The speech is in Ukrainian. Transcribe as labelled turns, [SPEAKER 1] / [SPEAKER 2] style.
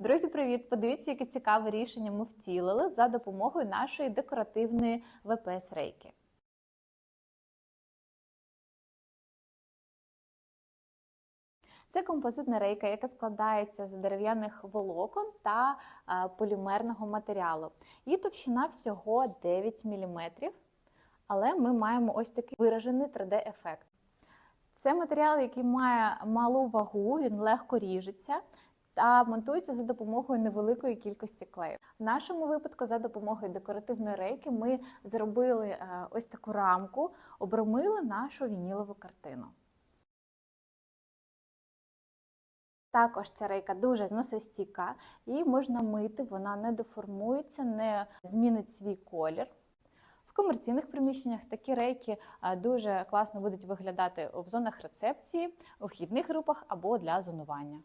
[SPEAKER 1] Друзі, привіт! Подивіться, яке цікаве рішення ми втілили за допомогою нашої декоративної ВПС рейки. Це композитна рейка, яка складається з дерев'яних волокон та е, полімерного матеріалу. Її товщина всього 9 мм, але ми маємо ось такий виражений 3D-ефект. Це матеріал, який має малу вагу, він легко ріжеться та монтується за допомогою невеликої кількості клею. В нашому випадку, за допомогою декоративної рейки, ми зробили е, ось таку рамку, обрамили нашу вінілову картину. Також ця рейка дуже зносостійка, її можна мити, вона не деформується, не змінить свій колір. В комерційних приміщеннях такі рейки е, дуже класно будуть виглядати в зонах рецепції, у вхідних групах або для зонування.